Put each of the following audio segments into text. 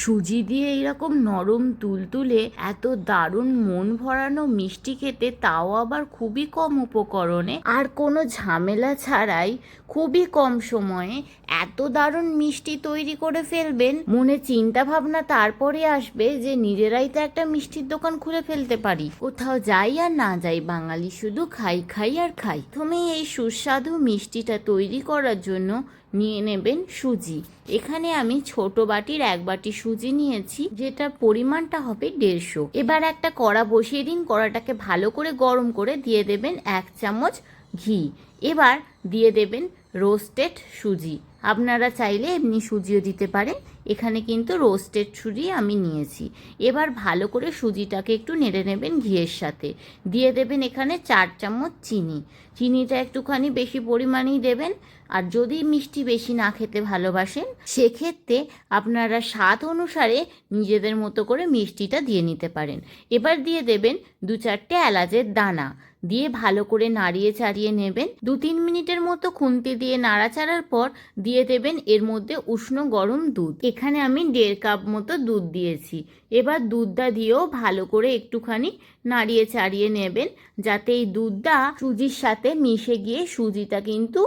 সুজি দিয়ে এইরকম নরম তুলতুলে এত দারুণ মন ভরানো মিষ্টি খেতে, তাও আবার খুবই কম উপকরণে। আর কোনো ঝামেলা ছাড়াই খুবই কম সময়ে এত দারুণ মিষ্টি তৈরি করে ফেলবেন। মনে চিন্তা ভাবনা তারপরে আসবে যে নিজেরাই তো একটা মিষ্টির দোকান খুলে ফেলতে পারি। কোথাও যাই আর না যাই, বাঙালি শুধু খাই খাই আর খাই। তুমি এই সুস্বাদু মিষ্টিটা তৈরি করার জন্য নিয়ে নেবেন সুজি। এখানে আমি ছোট বাটির এক বাটি সুজি নিয়েছি, যেটার পরিমাণটা হবে দেড়শো। এবার একটা কড়া বসিয়ে দিন, কড়াটাকে ভালো করে গরম করে দিয়ে দেবেন এক চামচ ঘি। এবার দিয়ে দেবেন রোস্টেড সুজি। আপনারা চাইলে এমনি সুজিও দিতে পারেন। এখানে কিন্তু রোস্টেড সুজি আমি নিয়েছি। এবার ভালো করে সুজিটাকে একটু নেড়ে নেবেন ঘিয়ের সাথে। দিয়ে দেবেন এখানে চার চামচ চিনি। চিনিটা একটুখানি বেশি পরিমাণেই দেবেন। আর যদি মিষ্টি বেশি না খেতে ভালোবাসেন, সেক্ষেত্রে আপনারা স্বাদ অনুসারে নিজেদের মতো করে মিষ্টিটা দিয়ে নিতে পারেন। এবার দিয়ে দেবেন দু চারটে এলাচের দানা। দিয়ে ভালো করে নাড়িয়ে চাড়িয়ে নেবেন। দু তিন মিনিটের মতো খুন্তি দিয়ে নাড়াচাড়ার পর দিয়ে দেবেন এর মধ্যে উষ্ণ গরম দুধ। এখানে আমি দেড় কাপ মতো দুধ দিয়েছি। এবার দুধটা দিয়েও ভালো করে একটুখানি নাড়িয়ে চাড়িয়ে নেবেন, যাতে এই দুধটা সুজির সাথে মিশে গিয়ে সুজিটা কিন্তু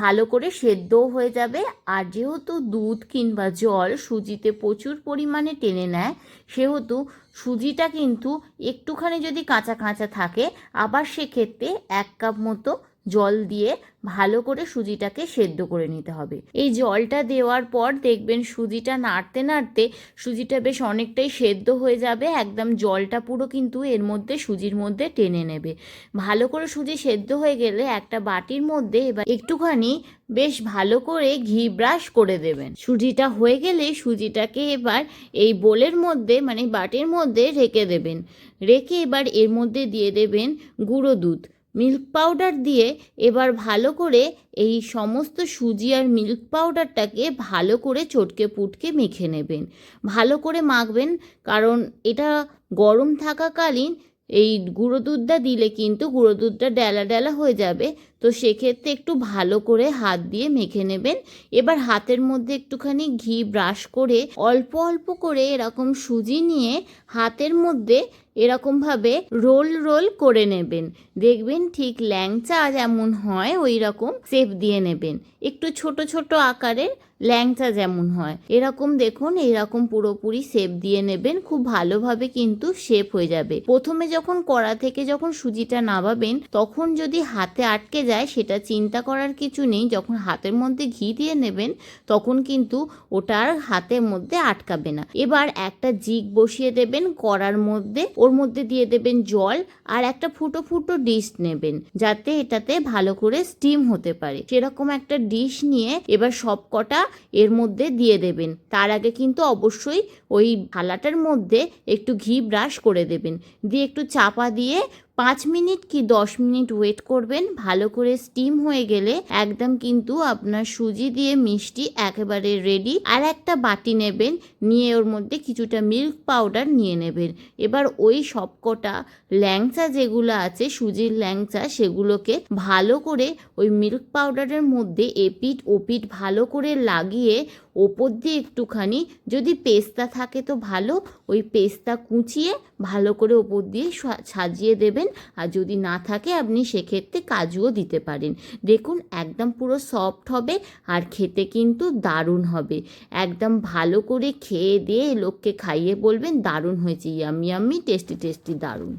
ভালো করে সেদ্ধও হয়ে যাবে। আর যেহেতু দুধ কিংবা জল সুজিতে প্রচুর পরিমাণে টেনে নেয়, সেহেতু সুজিটা কিন্তু একটুখানি যদি কাঁচা কাঁচা থাকে, আবার সেক্ষেত্রে এক কাপ মতো জল দিয়ে ভালো করে সুজিটাকে সেদ্ধ করে নিতে হবে। এই জলটা দেওয়ার পর দেখবেন সুজিটা নাড়তে নাড়তে সুজিটা বেশ অনেকটাই সেদ্ধ হয়ে যাবে, একদম জলটা পুরো কিন্তু এর মধ্যে সুজির মধ্যে টেনে নেবে। ভালো করে সুজি সেদ্ধ হয়ে গেলে একটা বাটির মধ্যে এবার একটুখানি বেশ ভালো করে ঘি ব্রাশ করে দেবেন। সুজিটা হয়ে গেলে সুজিটাকে এবার এই বোলের মধ্যে মানে বাটির মধ্যে রেখে দেবেন। রেখে এবার এর মধ্যে দিয়ে দেবেন গুঁড়ো দুধ। মিল্ক পাউডার দিয়ে এবার ভালো করে এই সমস্ত সুজি আর মিল্ক পাউডারটাকে ভালো করে চটকে পুটকে মেখে নেবেন। ভালো করে মাখবেন, কারণ এটা গরম থাকাকালীন এই গুঁড়ো দুধটা দিলে কিন্তু গুঁড়ো দুধটা ডেলা ডেলা হয়ে যাবে। তো সেক্ষেত্রে একটু ভালো করে হাত দিয়ে মেখে নেবেন। এবার হাতের মধ্যে একটুখানি ঘি ব্রাশ করে অল্প অল্প করে এরকম সুজি নিয়ে হাতের মধ্যে এরকমভাবে রোল রোল করে নেবেন। দেখবেন ঠিক ল্যাংচা যেমন হয় ওই রকম শেপ দিয়ে নেবেন। একটু ছোট ছোট আকারের ল্যাংচা যেমন হয়, এরকম দেখুন, এরকম পুরোপুরি শেপ দিয়ে নেবেন, খুব ভালোভাবে কিন্তু শেপ হয়ে যাবে। প্রথমে যখন কড়া থেকে যখন সুজিটা নামাবেন, তখন যদি হাতে আটকে যায় সেটা চিন্তা করার কিছু নেই। যখন হাতের মধ্যে ঘি দিয়ে নেবেন, তখন কিন্তু ওটা আর হাতের মধ্যে আটকাবে না। এবার একটা জিগ বসিয়ে দেবেন কড়ার মধ্যে। ওর মধ্যে দিয়ে দেবেন জল আর একটা ফুটো ফুটো ডিশ নেবেন, যাতে এটাতে ভালো করে স্টিম হতে পারে। সেরকম একটা ডিশ নিয়ে এবার সব কটা এর মধ্যে দিয়ে দেবেন। তার আগে কিন্তু অবশ্যই ওই থালাটার মধ্যে একটু ঘি ব্রাশ করে দেবেন। দিয়ে একটু চাপা দিয়ে পাঁচ মিনিট কি দশ মিনিট ওয়েট করবেন? ভালো করে স্টিম হয়ে গেলে একদম কিন্তু আপনার সুজি দিয়ে মিষ্টি একেবারে রেডি আর একটা বাটি নেবেন, নিয়ে ওর মধ্যে কিছুটা মিল্ক পাউডার নিয়ে নেবেন। এবার ওই সবকটা ল্যাংচা যেগুলো আছে, সুজির ল্যাংচা, সেগুলোকে ভালো করে ওই মিল্ক পাউডারের মধ্যে এপিট ওপিট ভালো করে লাগিয়ে ওপর দিয়ে একটুখানি যদি পেস্তা থাকে তো ভালো, ওই পেস্তা কুচিয়ে ভালো করে ওপর দিয়ে সাজিয়ে দেবেন। আর যদি না থাকে আপনি সেক্ষেত্রে কাজুও দিতে পারেন। দেখুন, একদম পুরো সফট হবে আর খেতে কিন্তু দারুণ হবে। একদম ভালো করে খেয়ে দিয়ে লোককে খাইয়ে বলবেন, দারুণ হয়েছে ইয়াম্মি টেস্টি টেস্টি দারুণ।